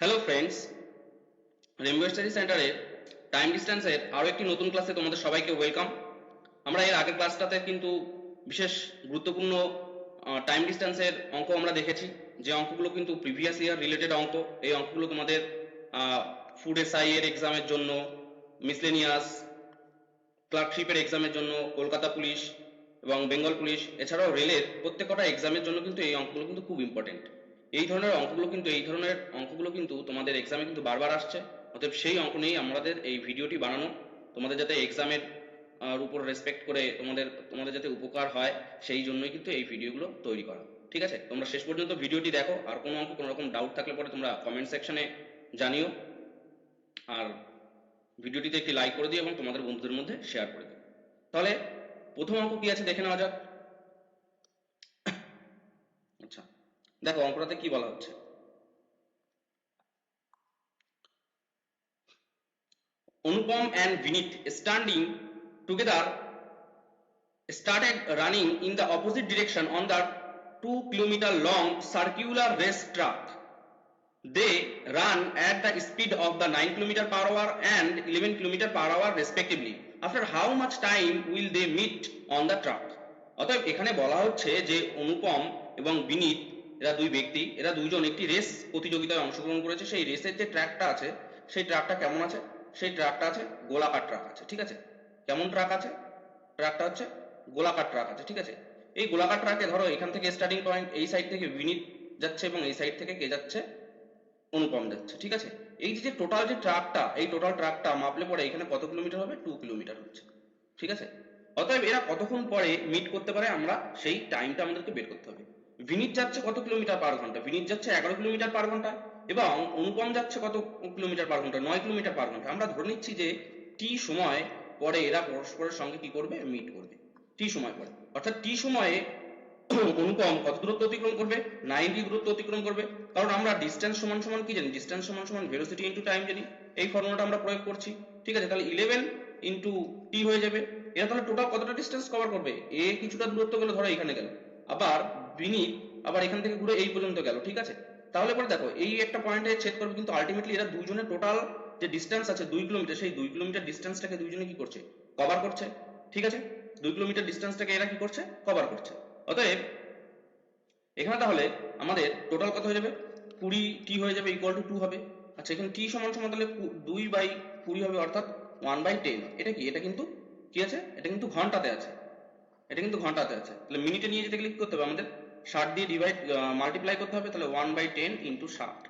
Hello friends rainbow study সেন্টারের time ডিস্টেন্সের আরও একটি নতুন ক্লাসে তোমাদের সবাইকে ওয়েলকাম আমরা এর আগের ক্লাসটাতে কিন্তু বিশেষ গুরুত্বপূর্ণ টাইম ডিস্টেন্সের অঙ্ক আমরা দেখেছি। যে অঙ্কগুলো কিন্তু প্রিভিয়াস ইয়ার রিলেটেড অঙ্ক। এই অঙ্কগুলো তোমাদের ফুড এসআই এর এক্সামের জন্য মিসলেনিয়াস ক্লার্কশিপের এক্সামের জন্য, কলকাতা পুলিশ এবং বেঙ্গল পুলিশ, এছাড়াও রেলের প্রত্যেকটা এক্সামের জন্য কিন্তু এই অঙ্কগুলো কিন্তু খুব ইম্পর্টেন্ট এই ধরনের অঙ্কগুলো কিন্তু, এই ধরনের অঙ্কগুলো কিন্তু তোমাদের এক্সামে কিন্তু বারবার আসছে। অতএব সেই অঙ্ক নিয়েই আমাদের এই ভিডিওটি বানানো। তোমাদের যাতে এক্সামের উপর রেসপেক্ট করে তোমাদের তোমাদের যাতে উপকার হয়, সেই জন্যই কিন্তু এই ভিডিওগুলো তৈরি করা। ঠিক আছে? তোমরা শেষ পর্যন্ত ভিডিওটি দেখো। আর কোনো অঙ্কে, কোনো রকম ডাউট থাকলে পরে তোমরা কমেন্ট সেকশনে জানিও। আর ভিডিওটিতে একটি লাইক করে দিও এবং তোমাদের বন্ধুদের মধ্যে শেয়ার করে দিও। তাহলে প্রথম অঙ্ক কি আছে? দেখে নেওয়া যাক। আচ্ছা। দেখো অঙ্কটাতে কি বলা হচ্ছে অনুপম and Vinit standing together started running in the opposite direction on the 2 kilometer long circular race track. They run at the speed of the 9 kilometer per hour and 11 kilometer per hour respectively. After how much time will they meet on the track? অতএব এখানে বলা হচ্ছে যে অনুপম এবং বিনীত এরা দুই ব্যক্তি, এরা দুইজন একটি রেস প্রতিযোগিতায় অংশগ্রহণ করেছে। সেই রেসের যে ট্র্যাকটা আছে, সেই ট্র্যাকটা কেমন আছে? সেই ট্র্যাকটা আছে গোলাকার ট্রাক আছে, ঠিক আছে? কেমন ট্রাক আছে? ট্র্যাকটা হচ্ছে গোলাকার ট্রাক আছে, ঠিক আছে? এই গোলাকার ট্রাকে ধরো এখান থেকে স্টার্টিং পয়েন্ট এই সাইড থেকে বিনীত যাচ্ছে এবং এই সাইড থেকে কে যাচ্ছে? অনুপম যাচ্ছে, ঠিক আছে? এই যে টোটাল যে ট্রাকটা এই টোটাল ট্রাকটা মাপলে পরে এখানে কত কিলোমিটার হবে? টু কিলোমিটার হচ্ছে, ঠিক আছে? অতএব এরা কতক্ষণ পরে মিট করতে পারে আমরা সেই টাইমটা আমাদেরকে বের করতে হবে। বিনীত যাচ্ছে কত কিলোমিটার পার ঘণ্টা? বিনীত যাচ্ছে এগারো কিলোমিটার পার ঘণ্টা এবং অনুপম যাচ্ছে কত কিলোমিটার পার ঘণ্টা? নয় কিলোমিটার পার ঘণ্টা। আমরা ধরে নিচ্ছি যে টি সময় পরে এরা পরস্পরের সঙ্গে কি করবে? মিট করবে। টি সময় পরে। অর্থাৎ টি সময়ে অনুপম কত দূরত্ব অতিক্রম করবে? নাইনটি দূরত্ব অতিক্রম করবে। কারণ আমরা ডিস্টেন্স সমান সমান কি জানি? ডিস্টেন্স সমান সমান ভেলোসিটি ইন্টু টাইম জানি। এই ফর্মুলাটা আমরা প্রয়োগ করছি। ঠিক আছে? তাহলে ইলেভেন ইন্টু টি হয়ে যাবে। এরা তাহলে টোটাল কতটা ডিস্টেন্স কভার করবে? এ কিছুটা দূরত্ব গেল ধরো এখানে গেল। আবার বিনীত আবার এখান থেকে ঘুরে এই পর্যন্ত গেল, ঠিক আছে? তাহলে পরে দেখো, এই একটা পয়েন্টে ছেদ করবে কিন্তু আলটিমেটলি এরা দুইজনের টোটাল যে ডিস্টেন্স আছে দুই কিলোমিটার সেই দুই কিলোমিটার ডিস্টেন্সটাকে দুইজনে কি করছে? কভার করছে, ঠিক আছে? দুই কিলোমিটার ডিস্টেন্সটাকে এরা কি করছে? কভার করছে। অতএব, এখানে তাহলে আমাদের টোটাল কত হয়ে যাবে? কুড়ি টি হয়ে যাবে ইকুয়াল টু টু হবে। আচ্ছা এখানে টি সমান সমান তাহলে দুই বাই কুড়ি হবে, অর্থাৎ ওয়ান বাই টেন এটা কি? এটা কিন্তু কি আছে? এটা কিন্তু ঘন্টাতে আছে। এটা কিন্তু ঘন্টাতে আছে। তাহলে মিনিটে নিয়ে যেতে গেলে কি করতে হবে আমাদের? ষাট দিয়ে ডিভাইড মাল্টিপ্লাই করতে হবে, তাহলে ওয়ান বাই টেন ইন্টু ষাট।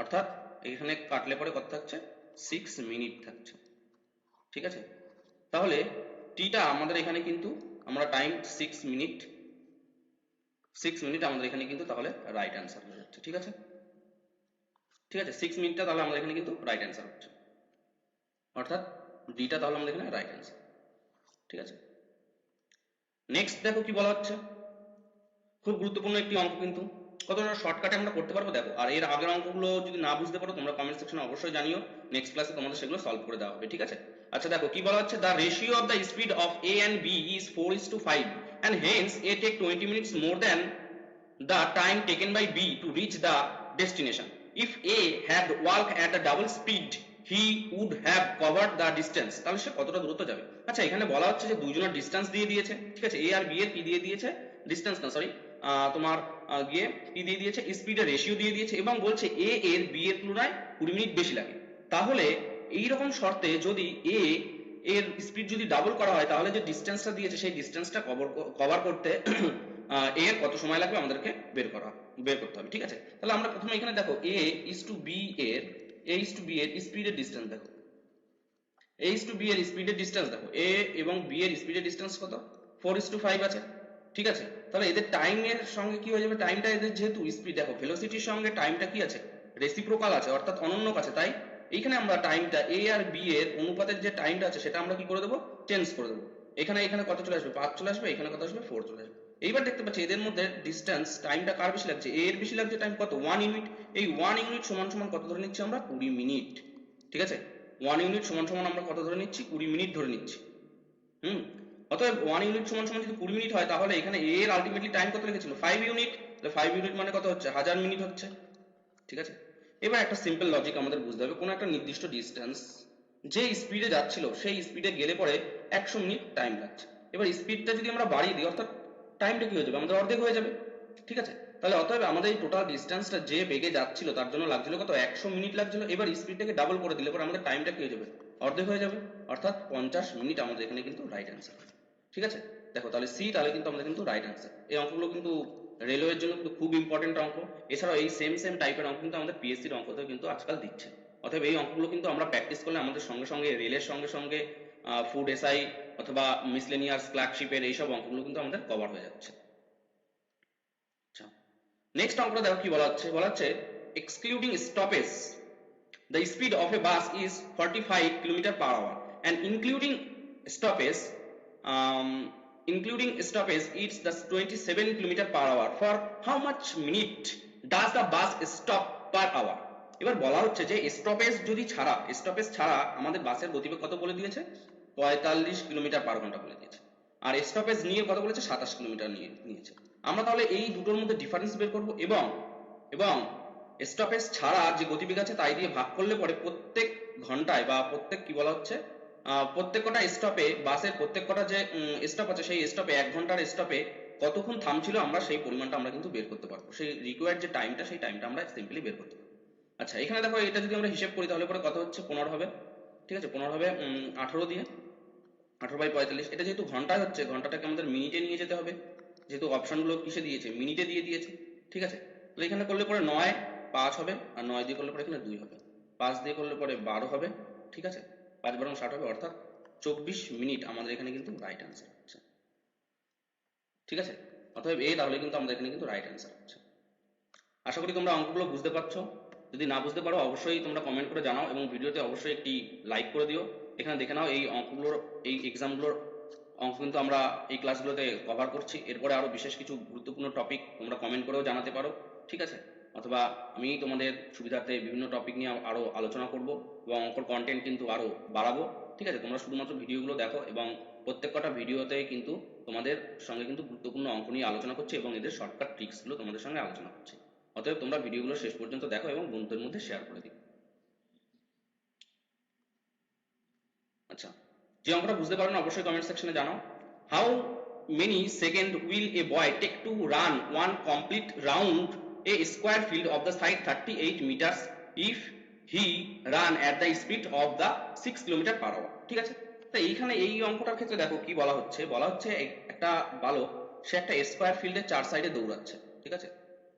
অর্থাৎ এখানে কাটলে পরে কত থাকছে? সিক্স মিনিট থাকছে। ঠিক আছে? তাহলে টিটা আমাদের এখানে কিন্তু আমরা time six minute six minute আমাদের এখানে কিন্তু তাহলে রাইট অ্যান্সার হয়ে যাচ্ছে। ঠিক আছে? ঠিক আছে? সিক্স মিনিটটা তাহলে আমাদের এখানে কিন্তু রাইট অ্যান্সার হচ্ছে। অর্থাৎ ডিটা তাহলে আমাদের এখানে রাইট অ্যান্সার ঠিক আছে? নেক্সট দেখো কি বলা হচ্ছে। খুব গুরুত্বপূর্ণ একটি অঙ্ক কিন্তু। কতটা শর্টকাটে আমরা করতে পারব দেখো। আর এর আগের অঙ্কগুলো যদি না বুঝতে পারো, তোমরা কমেন্ট সেকশনে অবশ্যই জানিও। নেক্সট ক্লাসে তোমাদের সেগুলো সলভ করে দেওয়া হবে, ঠিক আছে? আচ্ছা দেখো, কি বলা হচ্ছে? The ratio of the speed of A and B is four is to five and hence A take twenty minutes more than the time taken by B to reach the destination if A had work at the double speed he would have covered the distance তাহলে সে কতটা দূরত্ব যাবে? আচ্ছা এখানে বলা হচ্ছে যে দুইজনের ডিস্টেন্স দিয়ে দিয়েছে, ঠিক আছে? এ আর বি এর কি দিয়ে দিয়েছে? ডিস্টেন্স না সরি তোমার গিয়ে কি দিয়ে দিয়েছে? স্পিডের রেশিও দিয়ে দিয়েছে এবং বলছে এ এর বি এর তুলনায় কুড়ি মিনিট বেশি লাগে। তাহলে এই রকম শর্তে যদি এ এর স্পিড যদি ডাবল করা হয়, তাহলে যে ডিস্টেন্সটা দিয়েছে, সেই ডিস্টেন্সটা কভার কভার করতে এর কত সময় লাগবে? আমাদেরকে বের করা, বের করতে হবে, ঠিক আছে? তাহলে আমরা প্রথমে এখানে দেখো এ ইজ টু বি এর এ ইজ টু বি এর স্পিডের ডিস্টেন্স দেখো। এ ইজ টু বি এর স্পিডের ডিস্টেন্স দেখো। এ এবং বি এর স্পিডের ডিস্টেন্স কত? ফোর ইজ টু ফাইভ আছে। ঠিক আছে? তাহলে এদের টাইমের সঙ্গে কি হয়ে যাবে? টাইমটা এদের যেহেতু স্পিড দেখো ভেলোসিটির সঙ্গে টাইমটা কি আছে? রেসিপ্রোকাল আছে, অর্থাৎ অনন্য আছে, তাই? এইখানে আমরা টাইমটা এ আর বি এর অনুপাতের যে টাইমটা আছে, সেটা আমরা কি করে দেবো? চেঞ্জ করে দেবো। এখানে এখানে কত চলে আসবে? পাঁচ চলে আসবে, এখানে কত আসবে? ফোর চলে আসবে। এইবার দেখতে পাচ্ছি এদের মধ্যে ডিস্টেন্স টাইমটা কার বেশি লাগছে? এ এর বেশি লাগছে টাইম কত? ওয়ান ইউনিট এই ওয়ান ইউনিট সমান সমান কত ধরে নিচ্ছি আমরা? কুড়ি মিনিট ঠিক আছে? ওয়ান ইউনিট সমান সমান আমরা কত ধরে নিচ্ছি? কুড়ি মিনিট ধরে নিচ্ছি। হুম? অতএব ওয়ান ইউনিট সমান সমান যদি কুড়ি মিনিট হয়, তাহলে এখানে এ এর আলটিমেটলি টাইম কত লিখেছিল ফাইভ ইউনিট তাহলে ফাইভ ইউনিট মানে কত হচ্ছে? হাজার মিনিট হচ্ছে। ঠিক আছে? এবার একটা সিম্পল লজিক আমাদের বুঝতে হবে। কোনো একটা নির্দিষ্ট ডিস্টেন্স যে স্পিডে যাচ্ছিল, সেই স্পিডে গেলে পরে একশো মিনিট টাইম লাগছে। এবার স্পিডটা যদি আমরা বাড়িয়ে দিই, অর্থাৎ টাইমটা কি হয়ে যাবে? আমাদের অর্ধেক হয়ে যাবে। ঠিক আছে? তাহলে অতএব আমাদের এই টোটাল ডিস্টেন্সটা যে বেগে যাচ্ছিল, তার জন্য লাগছিল কত? একশো মিনিট লাগছিল। এবার স্পিডটাকে ডাবল করে দিলে পরে আমাদের টাইমটা কি হয়ে যাবে? অর্ধেক হয়ে যাবে। অর্থাৎ পঞ্চাশ মিনিট আমাদের এখানে কিন্তু রাইট অ্যান্সার ঠিক আছে? দেখো, তাহলে সি তাহলে কিন্তু আমাদের কিন্তু রাইট অ্যান্সার এই অঙ্কগুলো কিন্তু রেলওয়ের জন্য কিন্তু খুব ইম্পর্টেন্ট অঙ্ক। এছাড়াও এই সেম সেম টাইপের অঙ্ক কিন্তু আমাদের পিএসসির অঙ্কতেও কিন্তু আজকাল দিচ্ছে। অতএব এই অঙ্কগুলো কিন্তু আমরা প্র্যাকটিস করলে আমাদের সঙ্গে সঙ্গে রেলের সঙ্গে সঙ্গে ফুড এসআই অথবা মিসলেনিয়াস ক্লার্কশিপের এইসব অঙ্কগুলো কিন্তু আমাদের কভার হয়ে যাচ্ছে। আচ্ছা নেক্সট অঙ্কটা দেখো কি বলা হচ্ছে? বলা হচ্ছে excluding stoppage the speed of a bus is 45 km per hour and including stoppage um, including stoppage it's the 27 km per hour. For how much minute does the bus stop per hour? এবার বলা হচ্ছে যে stoppage যদি ছাড়া stoppage ছাড়া আমাদের বাসের গতিবেগ কত বলে দিয়েছে? পঁয়তাল্লিশ কিলোমিটার পার ঘণ্টা বলে দিয়েছে। আর স্টপেজ নিয়ে কত বলেছে? সাতাশ কিলোমিটার নিয়ে নিয়েছে। আমরা তাহলে এই দুটোর মধ্যে ডিফারেন্স বের করব এবং এবং স্টপেজ ছাড়া যে গতিবেগ আছে তাই দিয়ে ভাগ করলে পরে প্রত্যেক ঘন্টায় বা প্রত্যেক কি বলা হচ্ছে? আহ, প্রত্যেক কটা স্টপে বাসের প্রত্যেক কটা যে স্টপ আছে সেই স্টপে এক ঘণ্টার স্টপে কতক্ষণ থামছিল আমরা সেই পরিমাণটা আমরা কিন্তু বের করতে পারব। সেই রিকোয়ার্ড যে টাইমটা সেই টাইমটা আমরা সিম্পলি বের করতে পারব। আচ্ছা এখানে দেখো এটা যদি আমরা হিসেব করি তাহলে পরে কত হচ্ছে? পনেরো হবে। ঠিক আছে? পনেরো হবে আঠারো দিয়ে। আঠারো বাই পঁয়তাল্লিশ। এটা যেহেতু ঘন্টায় হচ্ছে ঘন্টাটাকে আমাদের মিনিটে নিয়ে যেতে হবে। যেহেতু অপশনগুলো কিসে দিয়েছে? মিনিটে দিয়ে দিয়েছে। ঠিক আছে? তাহলে এখানে করলে পরে নয় পাঁচ হবে। আর নয় দিয়ে করলে পরে এখানে দুই হবে। পাঁচ দিয়ে করলে পরে বারো হবে। ঠিক আছে? পাঁচ বারো ষাট হবে, অর্থাৎ চব্বিশ মিনিট আমাদের এখানে কিন্তু রাইট অ্যান্সার হচ্ছে। ঠিক আছে? অতএব এ তাহলে কিন্তু আমাদের এখানে কিন্তু রাইট অ্যান্সার হচ্ছে। আশা করি তোমরা অঙ্কগুলো বুঝতে পারছ। যদি না বুঝতে পারো, অবশ্যই তোমরা কমেন্ট করে জানাও এবং ভিডিওতে অবশ্যই একটি লাইক করে দিও। এখানে দেখে নাও এই অঙ্কগুলোর, এই এক্সামগুলোর অঙ্ক কিন্তু আমরা এই ক্লাসগুলোতে কভার করছি। এরপরে আরও বিশেষ কিছু গুরুত্বপূর্ণ টপিক তোমরা কমেন্ট করেও জানাতে পারো। ঠিক আছে? অথবা আমি তোমাদের সুবিধার্থে বিভিন্ন টপিক নিয়ে আরও আলোচনা করব এবং অঙ্কর কন্টেন্ট কিন্তু আরও বাড়াবো, ঠিক আছে? তোমরা শুধুমাত্র ভিডিওগুলো দেখো এবং প্রত্যেকটা ভিডিওতে কিন্তু তোমাদের সঙ্গে কিন্তু গুরুত্বপূর্ণ অঙ্ক নিয়ে আলোচনা করছি এবং এদের শর্টকাট ট্রিক্সগুলো তোমাদের সঙ্গে আলোচনা করছি। অতএব তোমরা ভিডিওগুলো শেষ পর্যন্ত দেখো এবং বন্ধুদের মধ্যে শেয়ার করে দিও। আচ্ছা যে অঙ্কটা বুঝতে পারো না, অবশ্যই কমেন্ট সেকশনে জানাও। How many second will a boy take to run one complete round square field of the side thirty eight metres if he run at the speed of the six kilometre per hour ঠিক আছে? তো এইখানে এই অঙ্কটার ক্ষেত্রে দেখো কি বলা হচ্ছে? বলা হচ্ছে একটা বালক, সে একটা স্কোয়ার ফিল্ডের চার সাইডে দৌড়াচ্ছে। ঠিক আছে?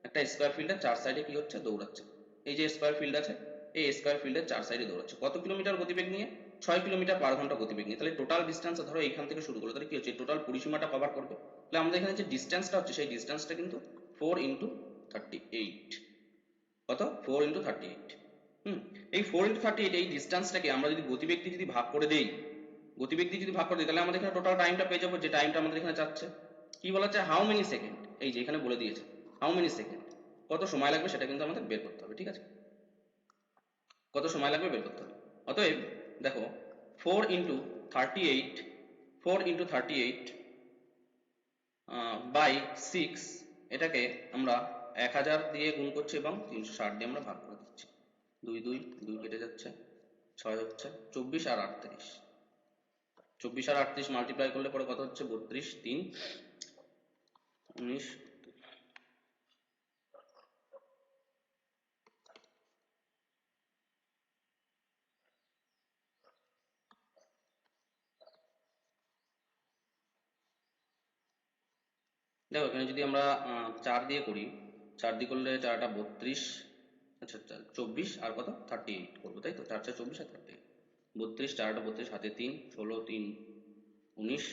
একটা স্কোয়ার ফিল্ডের চার সাইডে কি হচ্ছে? দৌড়াচ্ছে। এই যে স্কোয়ার ফিল্ড আছে, এই স্কোয়ার ফিল্ডের চার সাইডে দৌড়াচ্ছে। কত কিলোমিটার গতিবেগ নিয়ে? ছয় কিলোমিটার পার ঘণ্টা গতিবেগ নিয়ে। তাহলে টোটাল ডিস্টেন্স ধরো এইখান থেকে শুরু করল, তাহলে কি হচ্ছে? টোটাল পরিসীমাটা কভার করবে। তাহলে আমাদের এখানে যে ডিস্টেন্সটা হচ্ছে, সেই ডিস্টেন্সটা কিন্তু ফোর ইন্টু থার্টি এইট কত? Four into thirty eight hmm, এই ফোর ইন্টু থার্টি এইট এই ডিস্টেন্সটাকে আমরা যদি গতিবেগ দিয়ে যদি ভাগ করে দেই গতিবেগ দিয়ে যদি ভাগ করে দিই, তাহলে আমাদের এখানে টোটাল টাইমটা পেয়ে যাব, যে টাইমটা আমাদের এখানে চাচ্ছে কি বলা হচ্ছে? হাউ মেনি সেকেন্ড এই যে এখানে বলে দিয়েছে হাউ মেনি সেকেন্ড কত সময় লাগবে সেটা কিন্তু আমাদের বের করতে হবে, ঠিক আছে? কত সময় লাগবে বের করতে হবে? অতএব, দেখো four into thirty eight four into thirty eight by six এটাকে আমরা এক হাজার দিয়ে গুণ করছি এবং তিনশো ষাট দিয়ে আমরা ভাগ করে দিচ্ছি। দুই দুই দুই কেটে যাচ্ছে, ছয় হচ্ছে চব্বিশ আর আটত্রিশ। চব্বিশ আর আটত্রিশ মাল্টিপ্লাই করলে পরে কত হচ্ছে? বত্রিশ, তিন। উনিশ। দেখো, এখানে যদি আমরা চার দিয়ে করি চার দিয়ে করলে চারটা বত্রিশ আচ্ছা চব্বিশ আর কত? থার্টি এইট করব, তাই তো? চার চার, চব্বিশ আর থার্টি এইট বত্রিশ, চারটা বত্রিশ, হাতে তিন, ষোলো, তিন, উনিশ,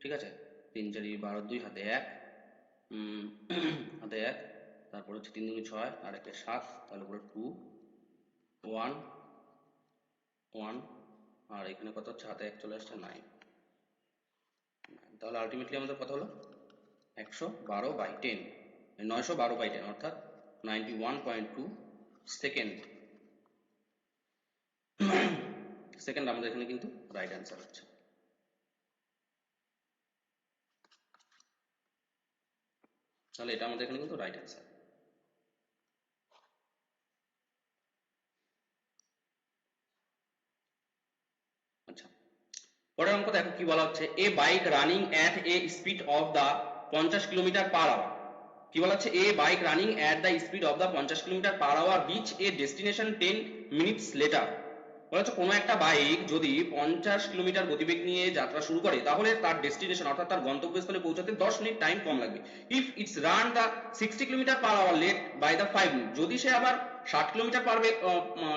ঠিক আছে? তিন, চারি, বারো, দুই, হাতে এক হাতে এক, তারপর হচ্ছে তিন, দুই, ছয়, আর একে সাত, তাহলে পরে টু ওয়ান ওয়ান আর এখানে কত হচ্ছে? হাতে এক চলে আসছে নাইন তাহলে আলটিমেটলি আমাদের কত হলো? একশো বারো বাই টেন নয়শো বারো বাই টেন অর্থাৎ ninety one point two second second আমাদের এখানে কিন্তু রাইট অ্যান্সার হচ্ছে। তাহলে এটা আমাদের এখানে কিন্তু রাইট আচ্ছা, অ্যান্সার পরের অঙ্ক দেখো কি বলা হচ্ছে। A bike running at a speed of the পঞ্চাশ কিলোমিটার পার আওয়ার কি বলা হচ্ছে a bike running at the speed of the পঞ্চাশ kilometre per hour reach a destination ten minutes later বলা হচ্ছে কোনো একটা বাইক যদি পঞ্চাশ কিলোমিটার গতিবেগ নিয়ে যাত্রা শুরু করে, তাহলে তার ডেস্টিনেশন অর্থাৎ তার গন্তব্যস্থলে পৌঁছাতে দশ মিনিট টাইম কম লাগবে। If it's run the sixty kilometre per hour late by the five minute যদি সে আবার ষাট কিলোমিটার পার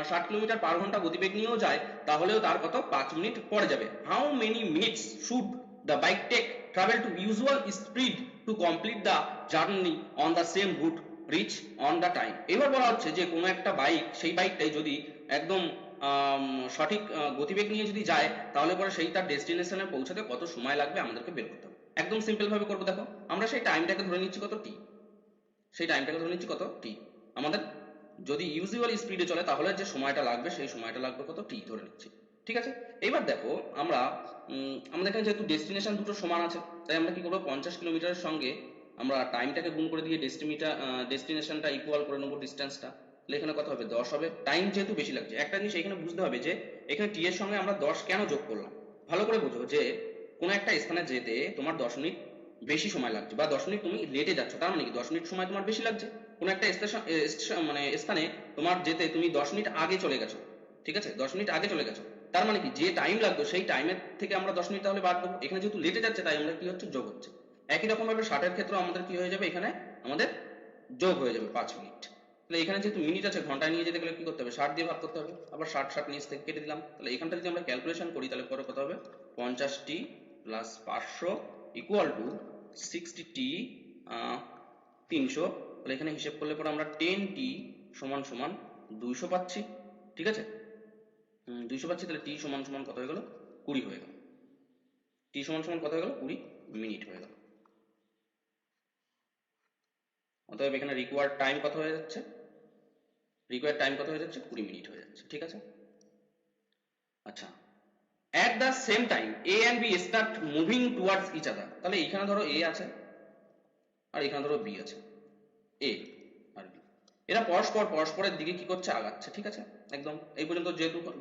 ষাট কিলোমিটার পার ঘণ্টা গতিবেগ নিয়েও যায়, তাহলেও তার কত? পাঁচ মিনিট পরে যাবে। How many minutes should the bike take travel to usual speed to complete the journey on the same route reach on the time এবার বলা হচ্ছে যে কোনো একটা বাইক সেই বাইকটাই যদি একদম সঠিক গতিবেগ নিয়ে যদি যায়, তাহলে পরে সেই তার ডেস্টিনেশনে পৌঁছাতে কত সময় লাগবে আমাদেরকে বের করতে হবে। একদম সিম্পল ভাবে করব দেখো। আমরা সেই টাইমটাকে ধরে নিচ্ছি কত টি সেই টাইমটাকে ধরে নিচ্ছি কত টি আমাদের যদি ইউজুয়াল স্পিডে চলে, তাহলে যে সময়টা লাগবে, সেই সময়টা লাগবে কত টি ধরে নিচ্ছি। ঠিক আছে? এবার দেখো, আমরা আমাদের এখানে যেহেতু ডেস্টিনেশন দুটো সমান আছে, তাই আমরা কি করব? পঞ্চাশ কিলোমিটারের সঙ্গে আমরা টাইমটাকে গুণ করে দিয়ে ডেস্টিমিটার ডেস্টিনেশনটা ইকুয়াল করে নেব ডিস্টেন্সটা তাহলে এখানে কত হবে? দশ হবে। টাইম যেহেতু বেশি লাগছে, একটা জিনিস এখানে বুঝতে হবে যে, এখানে টি এর সঙ্গে আমরা দশ কেন যোগ করলাম? ভালো করে বুঝো যে, কোনো একটা স্থানে যেতে তোমার দশ মিনিট বেশি সময় লাগছে, বা দশ মিনিট তুমি লেটে যাচ্ছ, তার মানে কি? দশ মিনিট সময় তোমার বেশি লাগছে। কোনো একটা স্টেশন মানে স্থানে তোমার যেতে তুমি দশ মিনিট আগে চলে গেছো, ঠিক আছে? দশ মিনিট আগে চলে গেছো। তার মানে কি? যে টাইম লাগতো সেই টাইমের থেকে আমরা দশ মিনিট তাহলে বাদ দেবো এখানে যেহেতু লেটে যাচ্ছে, তাই আমরা কি হচ্ছে? যোগ হচ্ছে। একই রকম ভাবে ষাটের ক্ষেত্রে আমাদের কি হয়ে যাবে? এখানে আমাদের যোগ হয়ে যাবে পাঁচ মিনিট। তাহলে এখানে যেহেতু মিনিট আছে, ঘন্টায় নিয়ে যেতে গেলে কি করতে হবে? ষাট দিয়ে ভাগ করতে হবে। আবার ষাট ষাট নিচ থেকে কেটে দিলাম। তাহলে এখানটা যদি আমরা ক্যালকুলেশন করি, তাহলে পরে কত হবে? পঞ্চাশটি প্লাস পাঁচশো ইকুয়াল টু সিক্সটি টি তিনশো। তাহলে এখানে হিসেব করলে পরে আমরা টেন টি সমান সমান দুইশো পাচ্ছি। ঠিক আছে? দুইশো পাচ্ছি, তাহলে টি সমান সমান কত হয়ে গেল? কুড়ি হয়ে গেল। টি সমান সমান কত হয়ে গেল? কুড়ি মিনিট হয়ে গেল। অতএব এখানে রিকোয়ার্ড টাইম কত হয়ে যাচ্ছে? রিকোয়ার্ড টাইম কত হয়ে যাচ্ছে? কুড়ি মিনিট হয়ে যাচ্ছে, ঠিক আছে? আচ্ছা। At the same time, a and b start moving towards each other তাহলে এখানে ধরো a আছে, আর এখানে ধরো b আছে। A আর b এরা পরস্পর, পরস্পরের দিকে কি করছে? আগাচ্ছে, ঠিক আছে? একদম এই পর্যন্ত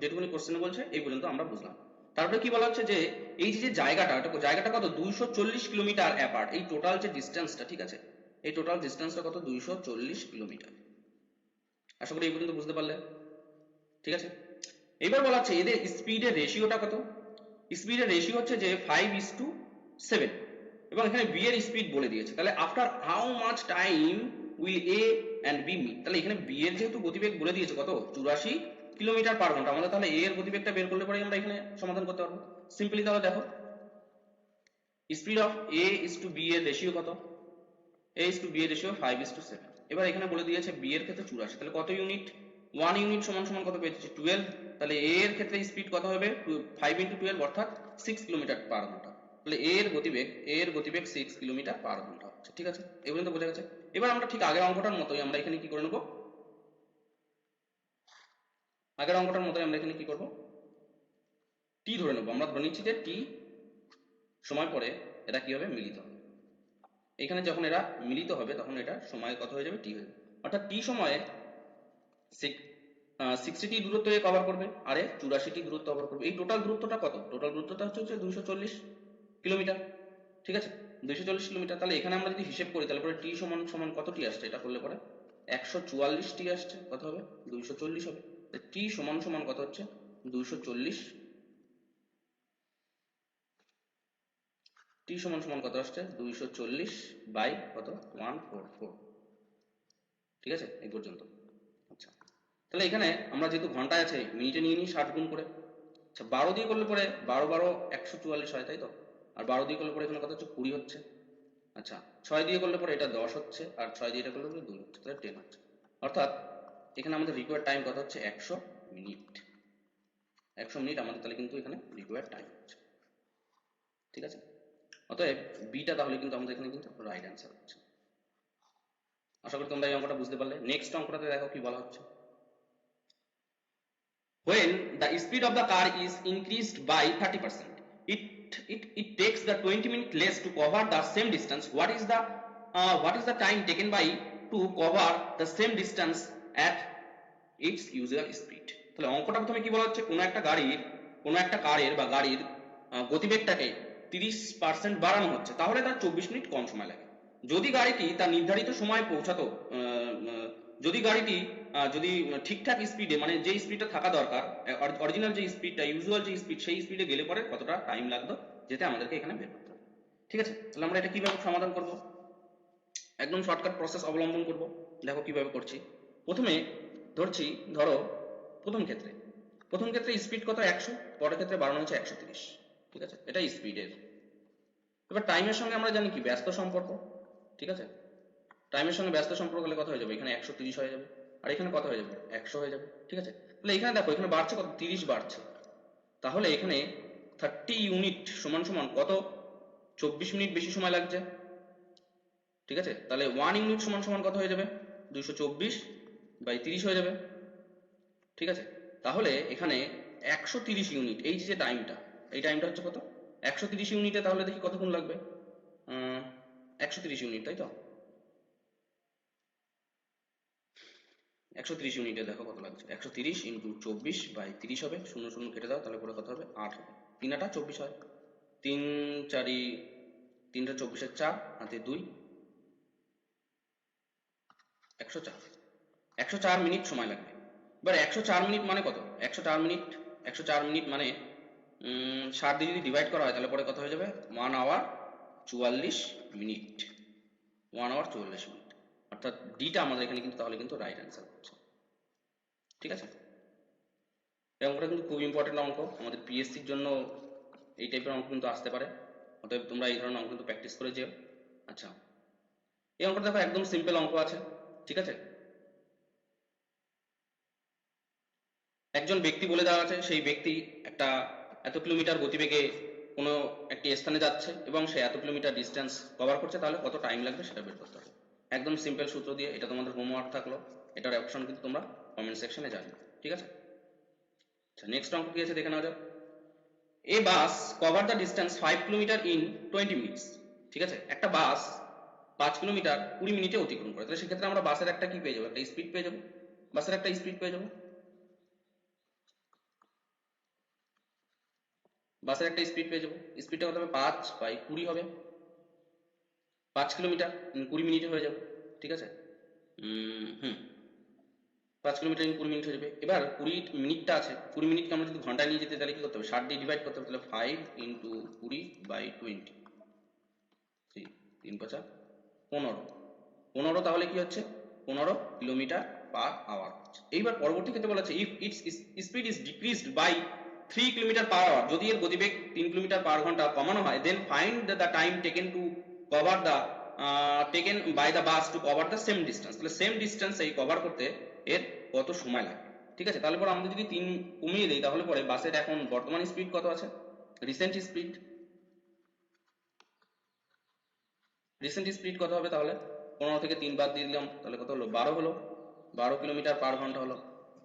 যেটুকুনি কোশ্চেন বলছে, এই পর্যন্ত আমরা বুঝলাম। তারপরে কি বলা হচ্ছে যে, এই যে জায়গাটা জায়গাটা কত? দুইশো চল্লিশ কিলোমিটার অ্যাপার্ট এই টোটাল যে ডিস্টেন্সটা ঠিক আছে? এই টোটাল ডিস্টেন্সটা কত? দুইশো চল্লিশ কিলোমিটার। আশা করি এই পর্যন্ত বুঝতে পারলে। ঠিক আছে? এবার বলা হচ্ছে, এদের স্পিডের রেশিওটা কত? স্পিডের রেশিও হচ্ছে যে ফাইভ ইস টু সেভেন এবং এখানে বি এর স্পিড বলে দিয়েছে। তাহলে after how much time will A and B meet তাহলে এখানে বি এর যেহেতু গতিবেগ বলে দিয়েছে, কত? চুরাশি কিলোমিটার পার ঘণ্টা। আমাদের তাহলে এ এর গতিবেগটা বের করলে পরে আমরা এখানে সমাধান করতে পারব। সিম্পলি তাহলে দেখো speed of A is to B এর রেশিও কত? এ ইস টু বি এর ratio five is to seven এবার এখানে বলে দিয়েছে বি এর ক্ষেত্রে চুরাশি। তাহলে কত ইউনিট ওয়ান ইউনিট সমান সমান কত পেয়েছি? টুয়েলভ তাহলে এ এর ক্ষেত্রে স্পিড কত হবে? ফাইভ ইন্টু টুয়েলভ অর্থাৎ সিক্স কিলোমিটার পার ঘণ্টা। তাহলে এর গতিবেগ এর গতিবেগ সিক্স কিলোমিটার পার ঘণ্টা হচ্ছে। ঠিক আছে? এই পর্যন্ত বোঝা গেছে? এবার আমরা ঠিক আগের অঙ্কটার মতোই আমরা এখানে কি করে নেব? আগের অঙ্কটার মতোই আমরা এখানে কি করব? টি ধরে নেব। আমরা ধরে নিচ্ছি যে টি সময় পরে এটা কি হবে? মিলিত হবে। এখানে যখন এরা মিলিত হবে, তখন এটা সময় কত হয়ে যাবে? টি হয়ে যাবে। অর্থাৎ টি সময়ে সিক্সটি দূরত্ব এ কভার করবে, আরে চুরাশিটি দূরত্ব কভার করবে। এই টোটাল দূরত্বটা কত? টোটাল দূরত্বটা হচ্ছে হচ্ছে দুইশো চল্লিশ কিলোমিটার। ঠিক আছে? দুইশো চল্লিশ কিলোমিটার, তাহলে এখানে আমরা যদি হিসেব করি, তাহলে পরে টি সমান সমান কত টি আসছে? এটা করলে পরে একশো চুয়াল্লিশ টি আসছে, কত হবে? দুইশো চল্লিশ হবে। টি সমান সমান কত হচ্ছে? দুইশো চল্লিশ। টি সমান সমান কত আসছে? দুইশো চল্লিশ বাই কত? One four four. ঠিক আছে? এই পর্যন্ত। আচ্ছা। তাহলে এখানে আমরা যেহেতু ঘন্টায় আছে, মিনিটে নিয়ে নিই ষাট গুণ করে। আচ্ছা বারো দিয়ে করলে পরে বারো বারো একশো চুয়াল্লিশ হয়, তাই তো? আর বারো দিয়ে করলে পরে এখানে কত হচ্ছে? কুড়ি হচ্ছে। আচ্ছা ছয় দিয়ে করলে পরে এটা দশ হচ্ছে, আর ছয় দিয়ে এটা করলে পরে দুই হচ্ছে, তাহলে টেন হচ্ছে। অর্থাৎ এখানে আমাদের রিকোয়ার্ড টাইম কত হচ্ছে? একশো মিনিট। একশো মিনিট আমাদের তাহলে কিন্তু এখানে রিকোয়ার্ড টাইম হচ্ছে। ঠিক আছে? অতএব বিটা তাহলে কিন্তু আমাদের এখানে কিন্তু রাইট অ্যান্সার হচ্ছে। আশা করি তোমরা এই অঙ্কটা বুঝতে পারলে। নেক্সট অঙ্কটাতে দেখো কি বলা হচ্ছে। When the speed of the car is increased by 30% it it it takes the 20 minute less to cover the same distance what is the uh, what is the time taken by to cover the same distance at its usual speed তাহলে অঙ্কটা প্রথমে কি বলা হচ্ছে কোনো একটা গাড়ির কোনো একটা কারের বা গাড়ির গতিবেগটাকে তিরিশ পার্সেন্ট বাড়ানো হচ্ছে তাহলে তার চব্বিশ মিনিট কম সময় লাগে যদি গাড়িটি তার নির্ধারিত সময় পৌঁছাতো যদি গাড়িটি যদি ঠিকঠাক স্পিডে মানে যে স্পিডটা থাকা দরকার অরিজিনাল যে স্পিডটা ইউজুয়াল যে স্পিড সেই স্পিডে গেলে পরে কতটা টাইম লাগতো যেটা আমাদেরকে এখানে বের করতে হবে। ঠিক আছে? তাহলে আমরা এটা কীভাবে সমাধান করব? একদম শর্টকাট প্রসেস অবলম্বন করব। দেখো কীভাবে করছি। প্রথমে ধরছি, ধরো প্রথম ক্ষেত্রে। প্রথম ক্ষেত্রে স্পিড কত? একশো। পরের ক্ষেত্রে বাড়ানো হয়েছে একশো তিরিশ। ঠিক আছে? এটা স্পিডের এবার টাইমের সঙ্গে আমরা জানি কি? ব্যস্ত সম্পর্ক। ঠিক আছে? টাইমের সঙ্গে ব্যস্ত সম্পর্ক হলে কত হয়ে যাবে? এখানে একশো তিরিশ হয়ে যাবে। আর এখানে কত হয়ে যাবে? একশো হয়ে যাবে, ঠিক আছে? তাহলে এখানে দেখো, এখানে বাড়ছে কত? তিরিশ বাড়ছে। তাহলে এখানে থার্টি ইউনিট সমান সমান কত? চব্বিশ মিনিট বেশি সময় লাগছে, ঠিক আছে? তাহলে ওয়ান ইউনিট সমান সমান কত হয়ে যাবে? দুইশো চব্বিশ বাই তিরিশ হয়ে যাবে, ঠিক আছে? তাহলে এখানে একশো তিরিশ ইউনিট এই যে টাইমটা এই টাইমটা হচ্ছে কত? একশো তিরিশ ইউনিটে তাহলে দেখি কতক্ষণ লাগবে? একশো তিরিশ ইউনিট তাই তো? একশো তিরিশ ইউনিটে দেখো কত লাগছে। একশো তিরিশ ইন্টু চব্বিশ বাই তিরিশ হবে, শূন্য শূন্য কেটে দাও, তাহলে পরে কত হবে? আট হবে। তিন আটা চব্বিশ হয়। তিন চারি, তিনটা চব্বিশের চার, হাতে দুই। একশো চার। একশো চার মিনিট সময় লাগবে। এবার একশো চার মিনিট মানে কত? একশো চার মিনিট একশো চার মিনিট মানে ষাট দিয়ে যদি ডিভাইড করা হয়, তাহলে পরে কত হয়ে যাবে? ওয়ান আওয়ার চুয়াল্লিশ মিনিট ওয়ান আওয়ার চুয়াল্লিশ মিনিট অর্থাৎ ডিটা আমাদের এখানে কিন্তু তাহলে কিন্তু রাইট অ্যান্সার হচ্ছে। ঠিক আছে? এই অঙ্কটা কিন্তু খুব ইম্পর্টেন্ট অঙ্ক। আমাদের পিএসসির জন্য এই টাইপের অঙ্ক কিন্তু আসতে পারে। অতএব তোমরা এই ধরনের অঙ্ক কিন্তু প্র্যাকটিস করে যেও। আচ্ছা। এই অঙ্কটা দেখো, একদম সিম্পল অঙ্ক আছে। ঠিক আছে? একজন ব্যক্তি বলে দেওয়া আছে, সেই ব্যক্তি একটা এত কিলোমিটার গতিবেগে কোনো একটি স্থানে যাচ্ছে এবং সে এত কিলোমিটার ডিস্টেন্স কভার করছে, তাহলে কত টাইম লাগবে সেটা বের করতে হবে। একদম সিম্পল সূত্র দিয়ে এটা তোমাদের হোমওয়ার্ক থাকল। এটার অপশন কিন্তু তোমরা কমেন্ট সেকশনে জানবে ঠিক আছে? আচ্ছা নেক্সট অঙ্ক কি আছে দেখে নেওয়া যাক a bus cover the distance five kilometre in twenty minutes ঠিক আছে? একটা বাস পাঁচ কিলোমিটার কুড়ি মিনিটে অতিক্রম করে। তাহলে সেক্ষেত্রে আমরা বাসের একটা কি পেয়ে যাব? একটা স্পিড পেয়ে যাব? বাসের একটা স্পিড পেয়ে যাব? বাসের একটা স্পিড পেয়ে যাব। স্পিডটা কত হবে? পাঁচ বাই কুড়ি হবে। পাঁচ কিলোমিটার কুড়ি মিনিটে হয়ে যাবে, ঠিক আছে? হুম। পাঁচ কিলোমিটার কুড়ি মিনিট হয়ে যাবে। এবার কুড়ি মিনিটটা আছে, কুড়ি মিনিটকে আমরা যদি ঘন্টায় নিয়ে যেতে, তাহলে কি করতে হবে? ষাট দিয়ে ডিভাইড করতে হবে, তাহলে ফাইভ ইন্টু কুড়ি বাই টোয়েন্টি থ্রি তিন পাঁচা পনেরো। পনেরো তাহলে কি হচ্ছে? পনেরো কিলোমিটার পার আওয়ার এইবার পরবর্তী ক্ষেত্রে বলা আছে if it's speed is decreased by three kilometre per hour যদি এর গতিবেগ তিন কিলোমিটার পার ঘণ্টা কমানো হয় then find the time taken to cover the taken by the bus to cover the same distance তাহলে সেম ডিস্টেন্স এই cover করতে এর কত সময় লাগে? ঠিক আছে? তাহলে পরে আমরা যদি তিন কমিয়ে দিই, তাহলে পরে বাসের এখন বর্তমান স্পিড কত আছে? রিসেন্ট স্পিড রিসেন্ট স্পিড কত হবে তাহলে? পনেরো থেকে তিন বাদ দিয়ে দিলাম, তাহলে কত হলো? বারো হলো। বারো কিলোমিটার পার ঘণ্টা হলো।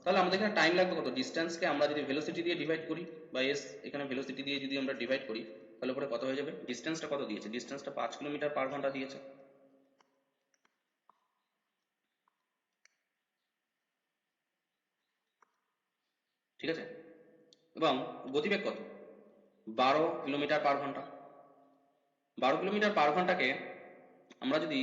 তাহলে আমাদের এখানে টাইম লাগবে কত? ডিস্টেন্সকে আমরা যদি ভেলোসিটি দিয়ে ডিভাইড করি, বা এস এখানে ভেলোসিটি দিয়ে যদি আমরা ডিভাইড করি তাহলে পরে কত হয়ে যাবে? ডিস্টেন্সটা কত দিয়েছে? ডিস্টেন্সটা পাঁচ কিলোমিটার পার ঘণ্টা দিয়েছে। ঠিক আছে? এবং গতিবেগ কত? বারো কিলোমিটার পার ঘণ্টা। বারো কিলোমিটার পার ঘন্টাকে আমরা যদি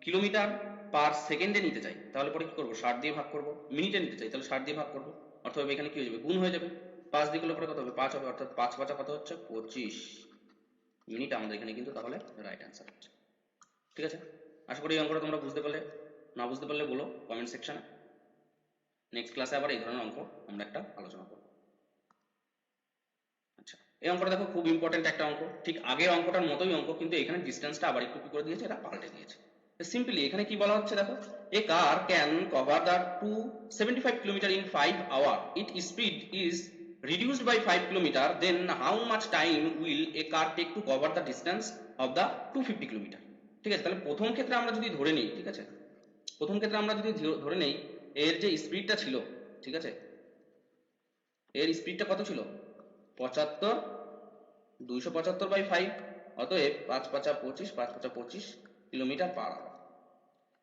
কিলোমিটার পার সেকেন্ডে নিতে চাই, তাহলে পরে কি করব? ষাট দিয়ে ভাগ করব। মিনিটে নিতে চাই, তাহলে ষাট দিয়ে ভাগ করব। অর্থাৎ এখানে কি হয়ে যাবে? গুণ হয়ে যাবে। পাঁচ দিয়ে করলে পরে কত হবে? পাঁচ হবে, অর্থাৎ পাঁচ পাঁচা কত হচ্ছে? পঁচিশ। মিনিট আমাদের এখানে কিন্তু তাহলে রাইট অ্যান্সার হচ্ছে ঠিক আছে? আশা করি এই অঙ্কটা তোমরা বুঝতে পারলে। না বুঝতে পারলে বলো কমেন্ট সেকশনে নেক্সট ক্লাসে আবার এই ধরনের অঙ্ক আমরা একটা আলোচনা করব। আচ্ছা এই অঙ্কটা দেখো খুব ইম্পর্টেন্ট একটা অঙ্ক। ঠিক আগের অঙ্কটার মতোই অঙ্ক, কিন্তু এখানে ডিস্টেন্সটা আবার একটু করে দিয়েছে, এটা পাল্টে দিয়েছে। সিম্পলি এখানে কি বলা হচ্ছে দেখো? A car can cover the two seventy five kilometre in five hour it speed is reduced by 5 kilometer, then how much time will a car take to cover the distance of the 250 kilometer? ঠিক আছে, তাহলে প্রথম ক্ষেত্রে আমরা যদি ধরে নিই, ঠিক আছে? প্রথম ক্ষেত্রে আমরা যদি ধরে নেই, এর যে স্পিডটা ছিল, ঠিক আছে? এর স্পিডটা কত ছিল? পঁচাত্তর, দুইশো পঁচাত্তর বাই ফাইভ অতএব পাঁচ পাঁচা পঁচিশ, পাঁচ পাঁচা পঁচিশ কিলোমিটার পার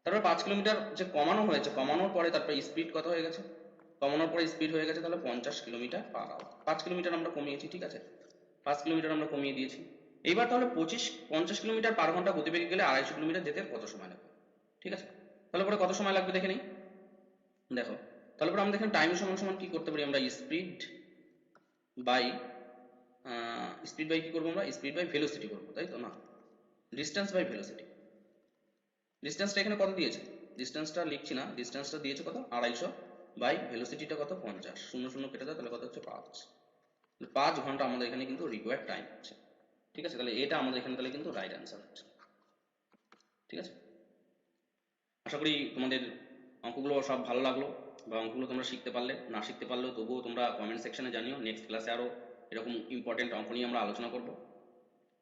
তারপর পাঁচ কিলোমিটার যে কমানো হয়েছে, কমানোর পরে তারপরে স্পিড কত হয়ে গেছে? কমানোর পরে স্পিড হয়ে গেছে তাহলে পঞ্চাশ কিলোমিটার পার আওয়ার পাঁচ কিলোমিটার আমরা কমিয়েছি, ঠিক আছে? পাঁচ কিলোমিটার আমরা কমিয়ে দিয়েছি। এইবার তাহলে পঁচিশ, পঞ্চাশ কিলোমিটার পার ঘণ্টা গতিবেগে গেলে আড়াইশো কিলোমিটার যেতে কত সময় লাগবে? ঠিক আছে? তাহলে পরে কত সময় লাগবে দেখে নিই? দেখো, তাহলে পরে আমরা দেখেন টাইম সমান সমান কি করতে পারি আমরা? স্পিড বাই স্পিড বাই কি করব আমরা? স্পিড বাই ভেলোসিটি করব, তাই তো? না। ডিস্টেন্স বাই ভেলোসিটি ডিস্টেন্সটা এখানে কত দিয়েছে? ডিস্টেন্সটা লিখছি না। ডিস্টেন্সটা দিয়েছে কত? আড়াইশো বাই ভেলোসিটিটা কত? পঞ্চাশ। শূন্য শূন্য কেটে দাও, তাহলে কত হচ্ছে? পাঁচ। পাঁচ ঘণ্টা আমাদের এখানে কিন্তু রিকোয়ার্ড টাইম হচ্ছে। ঠিক আছে? তাহলে এটা আমাদের এখানে তাহলে কিন্তু রাইট অ্যান্সার হচ্ছে। ঠিক আছে? আশা করি তোমাদের অঙ্কগুলো সব ভালো লাগল বা অঙ্কগুলো তোমরা শিখতে পারলে, না শিখতে পারলেও তবুও তোমরা কমেন্ট সেকশনে জানিও। নেক্সট ক্লাসে আরও এরকম ইম্পর্টেন্ট অঙ্ক নিয়ে আমরা আলোচনা করব।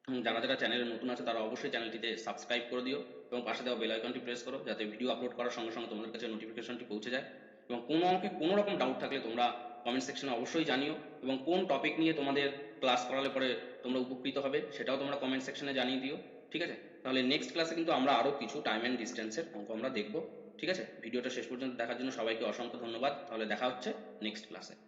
এবং যারা যারা চ্যানেলে নতুন আছে, তারা অবশ্যই চ্যানেলটিতে সাবস্ক্রাইব করে দিও। এবং পাশে দেওয়া বেল আইকনটি প্রেস করো, যাতে ভিডিও আপলোড করার সঙ্গে সঙ্গে তোমাদের কাছে নোটিফিকেশনটি পৌঁছে যায়। এবং কোনো অঙ্কে কোনো রকম ডাউট থাকলে তোমরা কমেন্ট সেকশনে অবশ্যই জানিও এবং কোন টপিক নিয়ে তোমাদের ক্লাস করালে পরে তোমরা উপকৃত হবে সেটাও তোমরা কমেন্ট সেকশনে জানিয়ে দিও, ঠিক আছে? তাহলে নেক্সট ক্লাসে কিন্তু আমরা আরও কিছু টাইম অ্যান্ড ডিস্টেন্সের অঙ্ক আমরা দেখব, ঠিক আছে? ভিডিওটা শেষ পর্যন্ত দেখার জন্য সবাইকে অসংখ্য ধন্যবাদ। তাহলে দেখা হচ্ছে নেক্সট ক্লাসে